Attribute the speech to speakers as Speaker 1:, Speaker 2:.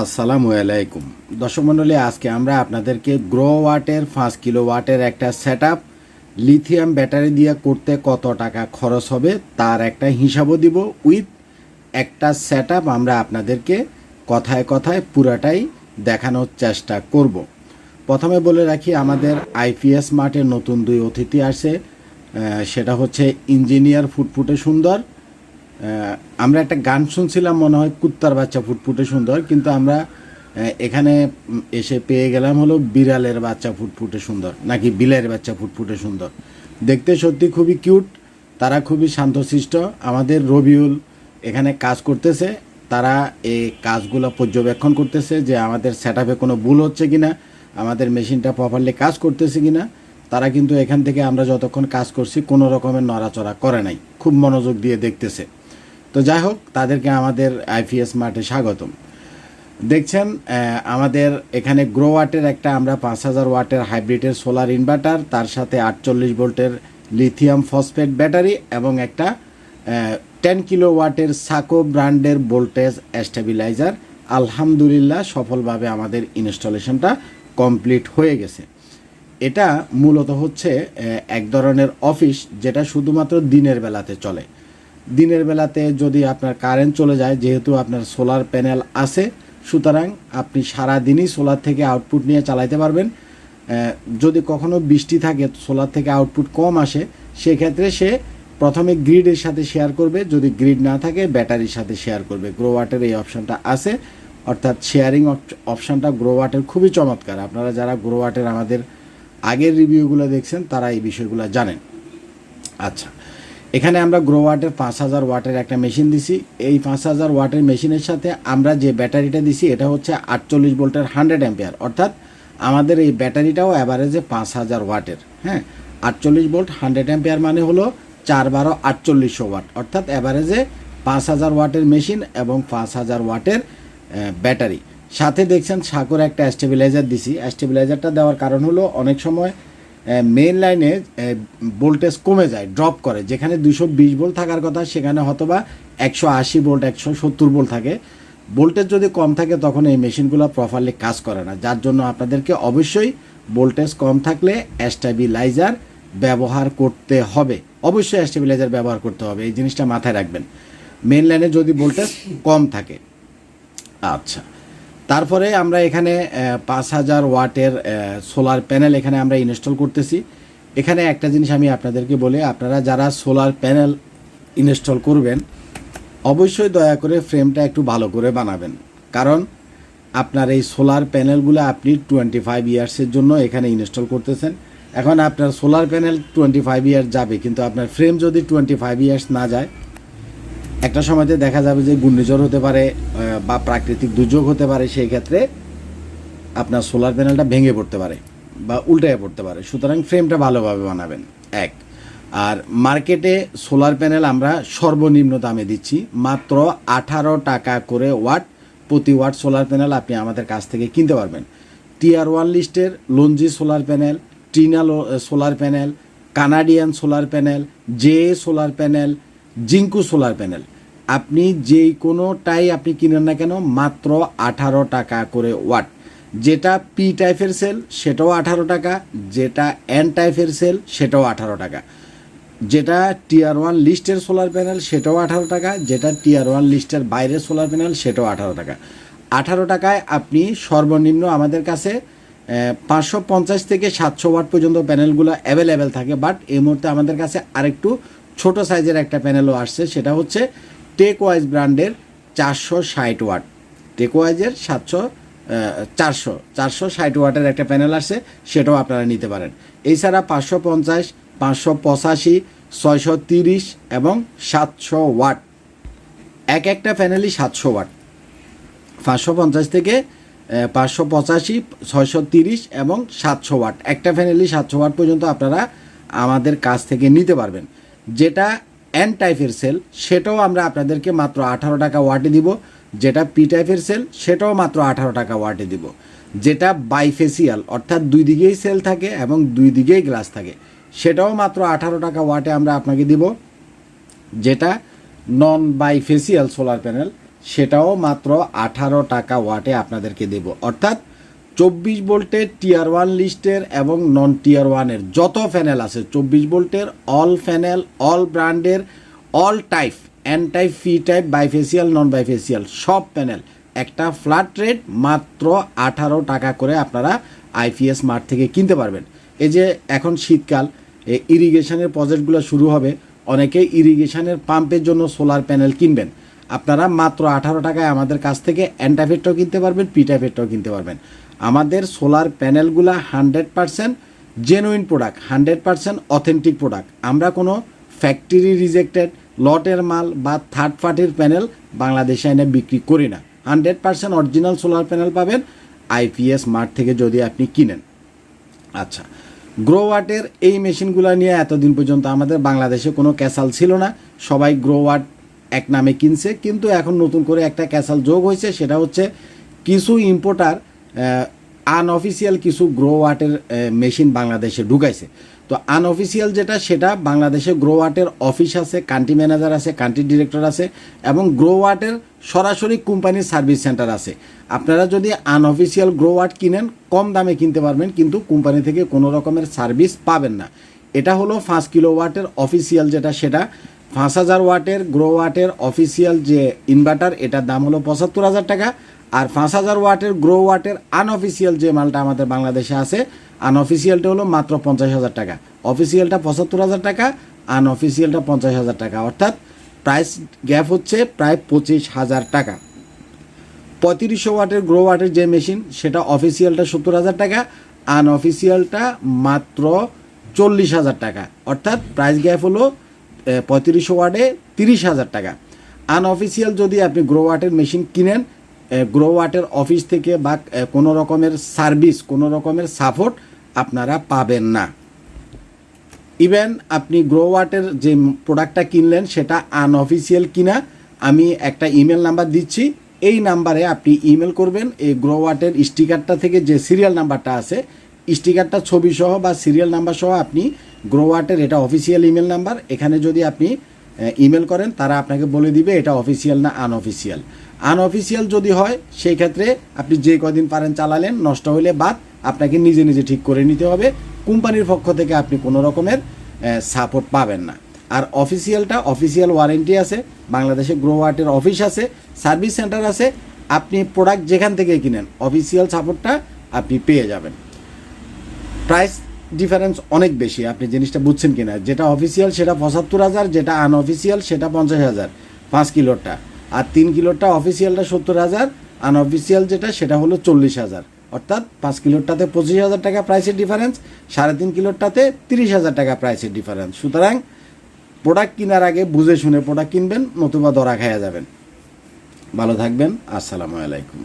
Speaker 1: আসসালামু আলাইকুম। দর্শক মণ্ডলী, আজকে আমরা আপনাদেরকে গ্রো ওয়াটের পাঁচ কিলো ওয়াটের একটা সেট লিথিয়াম ব্যাটারি দিয়ে করতে কত টাকা খরচ হবে তার একটা হিসাবও দিব। উইথ একটা সেট আমরা আপনাদেরকে কথায় কথায় পুরাটাই দেখানোর চেষ্টা করব। প্রথমে বলে রাখি, আমাদের আইপিএস মাঠে নতুন দুই অতিথি আসে সেটা হচ্ছে ইঞ্জিনিয়ার ফুটফুটে সুন্দর আমরা একটা গান শুনছিলাম, মনে হয় কুত্তার বাচ্চা, ফুটফুটে সুন্দর, কিন্তু আমরা এখানে এসে পেয়ে গেলাম হলো বিড়ালের বাচ্চা, ফুটফুটে সুন্দর, নাকি বিলের বাচ্চা, ফুটফুটে সুন্দর। দেখতে সত্যি খুবই কিউট, তারা খুবই শান্তশিষ্ট। আমাদের রবিউল এখানে কাজ করতেছে, তারা এই কাজগুলো পর্যবেক্ষণ করতেছে যে আমাদের সেট কোনো ভুল হচ্ছে কিনা, আমাদের মেশিনটা প্রপারলি কাজ করতেছে কি না তারা কিন্তু এখান থেকে আমরা যতক্ষণ কাজ করছি, কোনো রকমের নড়াচড়া করে নাই, খুব মনোযোগ দিয়ে দেখতেছে। তো যাই হোক, তাদেরকে আমাদের আইপিএস মাঠে স্বাগতম। দেখছেন আমাদের এখানে গ্রো ওয়াটের একটা আমরা পাঁচ হাজার ওয়াটের হাইব্রিডের সোলার ইনভার্টার, তার সাথে আটচল্লিশ ভোল্টের লিথিয়াম ফসফেট ব্যাটারি এবং একটা টেন কিলো ওয়াটের সাকো ব্র্যান্ডের ভোল্টেজ স্টেবিলাইজার। আলহামদুলিল্লাহ, সফলভাবে আমাদের ইনস্টলেশনটা কমপ্লিট হয়ে গেছে। এটা মূলত হচ্ছে এক ধরনের অফিস যেটা শুধুমাত্র দিনের বেলাতে চলে। দিনের বেলাতে যদি আপনার কারেন্ট চলে যায়, যেহেতু আপনার সোলার প্যানেল আছে, সুতরাং আপনি সারা দিনই সোলার থেকে আউটপুট নিয়ে চালাইতে পারবেন। যদি কখনো বৃষ্টি থাকে সোলার থেকে আউটপুট কম আসে, সেক্ষেত্রে সে প্রথমে গ্রিডের সাথে শেয়ার করবে। যদি গ্রিড না থাকে ব্যাটারির সাথে শেয়ার করবে। গ্রো ওয়াটের এই অপশানটা আছে। অর্থাৎ শেয়ারিং অপশানটা গ্রো ওয়াটের খুবই চমৎকার। আপনারা যারা গ্রো ওয়াটের আমাদের আগের রিভিউগুলো দেখছেন, তারা এই বিষয়গুলো জানেন। আচ্ছা। এখানে আমরা গ্রো ওয়াটের পাঁচ হাজার ওয়াটের একটা মেশিন দিছি। এই পাঁচ হাজার ওয়াটের মেশিনের সাথে আমরা যে ব্যাটারিটা দিছি, এটা হচ্ছে আটচল্লিশ ভোল্টের হান্ড্রেড অ্যাম্পিয়ার অর্থাৎ আমাদের এই ব্যাটারিটাও অ্যাভারেজে পাঁচ হাজার ওয়াটের হ্যাঁ? আটচল্লিশ ভোল্ট হান্ড্রেড অ্যাম্পিয়ার মানে হলো চার বারো আটচল্লিশশো ওয়াট। অর্থাৎ অ্যাভারেজে পাঁচ হাজার ওয়াটের মেশিন এবং পাঁচ হাজার ওয়াটের ব্যাটারি। সাথে দেখছেন সাকর একটা স্টেবিলাইজার দিছি। স্টেবিলাইজারটা দেওয়ার কারণ হলো অনেক সময় মেন লাইনে ভোল্টেজ কমে যায় ড্রপ করে। যেখানে দুশো বিশ ভোল্ট থাকার কথা, সেখানে হয়তোবা একশো আশি ভোল্ট একশো সত্তর ভোল্ট থাকে। ভোল্টেজ যদি কম থাকে, তখন এই মেশিনগুলো প্রপারলি কাজ করে না। যার জন্য আপনাদেরকে অবশ্যই ভোল্টেজ কম থাকলে স্টেবিলাইজার ব্যবহার করতে হবে। অবশ্যই স্টেবিলাইজার ব্যবহার করতে হবে, এই জিনিসটা মাথায় রাখবেন। মেন লাইনে যদি ভোল্টেজ কম থাকে। আচ্ছা। তারপরে আমরা এখানে পাঁচ হাজার ওয়াটের সোলার প্যানেল এখানে আমরা ইনস্টল করতেছি। এখানে একটা জিনিস আমি আপনাদেরকে বলি, আপনারা যারা সোলার প্যানেল ইনস্টল করবেন, অবশ্যই দয়া করে ফ্রেমটা একটু ভালো করে বানাবেন। কারণ আপনার এই সোলার প্যানেলগুলো আপনি টোয়েন্টি ফাইভ ইয়ার্সের জন্য এখানে ইনস্টল করতেছেন। এখন আপনার solar panel twenty five years যাবে, কিন্তু আপনার ফ্রেম যদি টোয়েন্টি ফাইভ ইয়ার্স না যায় একটা সময়তে দেখা যাবে যে ঘূর্ণিঝড় হতে পারে বা প্রাকৃতিক দুর্যোগ হতে পারে, সেই ক্ষেত্রে আপনার সোলার প্যানেলটা ভেঙে পড়তে পারে বা উল্টে পড়তে পারে। সুতরাং ফ্রেমটা ভালোভাবে বানাবেন, এক। আর মার্কেটে সোলার প্যানেল আমরা সর্বনিম্ন দামে দিচ্ছি, মাত্র আঠারো টাকা করে ওয়াট প্রতি ওয়াট সোলার প্যানেল আপনি আমাদের কাছ থেকে কিনতে পারবেন। টিআর ওয়ান লিস্টের LONGi solar panel Trina solar panel Canadian solar panel J solar panel Jinko solar panel আপনি যেই কোনোটাই আপনি কিনেন না কেন, মাত্র আঠারো টাকা করে ওয়াট। যেটা পি টাইপের সেল সেটাও আঠারো টাকা। যেটা এন টাইপের সেল সেটাও আঠারো টাকা। যেটা টিআর ওয়ান লিস্টের সোলার প্যানেল সেটাও আঠারো টাকা। যেটা টিআর ওয়ান লিস্টের বাইরের সোলার প্যানেল সেটাও আঠারো টাকা। আঠারো টাকায় আপনি সর্বনিম্ন আমাদের কাছে পাঁচশো পঞ্চাশ থেকে সাতশো ওয়াট পর্যন্ত প্যানেলগুলো অ্যাভেলেবেল থাকে। বাট এই মুহূর্তে আমাদের কাছে আরেকটু ছোট সাইজের একটা প্যানেলও আসছে। সেটা হচ্ছে টেক ওয়াইজ ব্র্যান্ডের চারশো ষাট ওয়াট। টেকওয়াইজের সাতশো চারশো চারশো ষাট ওয়াটের একটা প্যানেল আসছে, সেটাও আপনারা নিতে পারেন। এছাড়া পাঁচশো পঞ্চাশ, পাঁচশো পঁচাশি, ছয়শো তিরিশ এবং সাতশো ওয়াট। এক একটা প্যানেলই সাতশো ওয়াট। পাঁচশো পঞ্চাশ থেকে পাঁচশো পঁচাশি, ছয়শো তিরিশ এবং সাতশো ওয়াট। একটা ফ্যানেলি সাতশো ওয়াট পর্যন্ত আপনারা আমাদের কাছ থেকে নিতে পারবেন। যেটা এন টাইপের সেল সেটাও আমরা আপনাদেরকে মাত্র আঠারো টাকা ওয়াটে দিব। যেটা পি টাইপের সেল সেটাও মাত্র আঠারো টাকা ওয়াটে দিব। যেটা বাইফেসিয়াল অর্থাৎ দুই দিকেই সেল থাকে এবং দুই দিকেই গ্লাস থাকে। সেটাও মাত্র আঠারো টাকা ওয়াটে আমরা আপনাকে দিব। যেটা নন বাইফেসিয়াল সোলার প্যানেল সেটাও মাত্র আঠারো টাকা ওয়াটে আপনাদেরকে দেব। অর্থাৎ চব্বিশ ভোল্টের টিয়ার ওয়ান লিস্টের এবং নন টিয়ার ওয়ানের যত ফ্যানেল আছে, চব্বিশ ভোল্টের অল ফ্যানেল, অল ব্র্যান্ডের, all type, N type P type, bifacial, non bifacial, সব প্যানেল একটা ফ্ল্যাট রেট মাত্র আঠারো টাকা করে আপনারা আইপিএস মার্ট থেকে কিনতে পারবেন। এই যে এখন শীতকাল ইরিগেশনের প্রজেক্টগুলো শুরু হবে, অনেকে ইরিগেশনের পাম্পের জন্য সোলার প্যানেল কিনবেন। আপনারা মাত্র আঠারো টাকায় আমাদের কাছ থেকে অ্যান্টাফেটটাও কিনতে পারবেন পিটাফেটটাও কিনতে পারবেন। আমাদের solar প্যানেলগুলা hundred percent genuine product hundred percent authentic product আমরা কোনো ফ্যাক্টরি রিজেক্টেড লটের মাল বা থার্ড পার্টির প্যানেল বাংলাদেশে এনে বিক্রি করি না। Hundred percent original solar panel পাবেন আইপিএস মার্ট থেকে যদি আপনি কিনেন। আচ্ছা গ্রোওয়াটের এই মেশিনগুলো নিয়ে এতদিন পর্যন্ত আমাদের বাংলাদেশে কোনো ক্যাসাল ছিল না। সবাই গ্রোওয়াট এক নামে কিনছে, কিন্তু এখন নতুন করে একটা ক্যাসাল যোগ হয়েছে, সেটা হচ্ছে কিছু ইম্পোর্টার আনঅফিসিয়াল কিছু গ্রো ওয়াটের মেশিন বাংলাদেশে ঢুকাইছে। তো আনঅফিসিয়াল যেটা, সেটা বাংলাদেশে গ্রোওয়াটের অফিস আছে কান্ট্রি ম্যানেজার আছে কান্ট্রি ডিরেক্টর আছে, এবং গ্রোওয়াটের সরাসরি কোম্পানির সার্ভিস সেন্টার আছে। আপনারা যদি আনঅফিসিয়াল গ্রোওয়াট কিনেন, কম দামে কিনতে পারবেন, কিন্তু কোম্পানি থেকে কোনো রকমের সার্ভিস পাবেন না। এটা হলো পাঁচ কিলো ওয়াটের অফিসিয়াল যেটা, সেটা পাঁচ হাজার ওয়াটের গ্রো ওয়াটের অফিসিয়াল যে ইনভার্টার এটার দাম হলো পঁচাত্তর হাজার টাকা। আর পাঁচ হাজার ওয়াটের গ্রো ওয়াটের আনঅফিসিয়াল যে মালটা আমাদের বাংলাদেশে আছে আনঅফিসিয়ালটা হলো মাত্র পঞ্চাশ হাজার টাকা। অফিসিয়ালটা পঁচাত্তর হাজার টাকা আনঅফিসিয়ালটা পঞ্চাশ হাজার টাকা। অর্থাৎ প্রাইস গ্যাপ হচ্ছে প্রায় পঁচিশ হাজার টাকা। পঁয়ত্রিশশো ওয়াটের গ্রো ওয়াটের যে মেশিন সেটা অফিসিয়ালটা সত্তর হাজার টাকা আনঅফিসিয়ালটা মাত্র চল্লিশ হাজার টাকা। অর্থাৎ প্রাইস গ্যাপ হলো পঁয়ত্রিশশো ওয়ার্ডে তিরিশ হাজার টাকা। আনঅফিসিয়াল যদি আপনি গ্রো ওয়াটের মেশিন কিনেন গ্রো ওয়াটের অফিস থেকে বা কোনো রকমের সার্ভিস কোনো রকমের সাপোর্ট আপনারা পাবেন না। ইভেন আপনি গ্রো ওয়াটের যে প্রোডাক্টটা কিনলেন, সেটা আনঅফিসিয়াল কিনা, আমি একটা ইমেল নাম্বার দিচ্ছি। এই নাম্বারে আপনি ইমেল করবেন, এই গ্রো ওয়াটের স্টিকারটা থেকে যে সিরিয়াল নাম্বারটা আছে স্টিকারটা ছবি সহ বা সিরিয়াল নাম্বার সহ আপনি গ্রো ওয়াটের এটা অফিসিয়াল ইমেল নাম্বার। এখানে যদি আপনি ইমেল করেন, তারা আপনাকে বলে দিবে এটা অফিসিয়াল না আনঅফিসিয়াল। আনঅফিসিয়াল যদি হয় সেই ক্ষেত্রে আপনি যে কদিন পারেন চালালেন, নষ্ট হলে বাদ আপনাকে নিজে নিজে ঠিক করে নিতে হবে। কোম্পানির পক্ষ থেকে আপনি কোনো রকমের সাপোর্ট পাবেন না। আর অফিসিয়ালটা, অফিসিয়াল ওয়ারেন্টি আছে, বাংলাদেশে গ্রো ওয়ার্টের অফিস আছে, সার্ভিস সেন্টার আছে, আপনি প্রোডাক্ট যেখান থেকে কিনেন, অফিসিয়াল সাপোর্টটা আপনি পেয়ে যাবেন। প্রাইস ডিফারেন্স অনেক বেশি, আপনি জিনিসটা বুঝছেন কিনা? যেটা অফিসিয়াল সেটা পঁচাত্তর হাজার, যেটা আনঅফিসিয়াল সেটা পঞ্চাশ হাজার, পাঁচ কিলোরটা। আর তিন কিলোরটা অফিসিয়ালটা সত্তর হাজার আনঅফিসিয়াল যেটা, সেটা হলো চল্লিশ হাজার। অর্থাৎ পাঁচ কিলোরটাতে পঁচিশ হাজার টাকা প্রাইসের ডিফারেন্স সাড়ে তিন কিলোরটাতে তিরিশ হাজার টাকা প্রাইসের ডিফারেন্স সুতরাং প্রোডাক্ট কেনার আগে বুঝে শুনে প্রোডাক্ট কিনবেন, নতুবা দরা খাইয়া যাবেন। ভালো থাকবেন, আসসালামু আলাইকুম।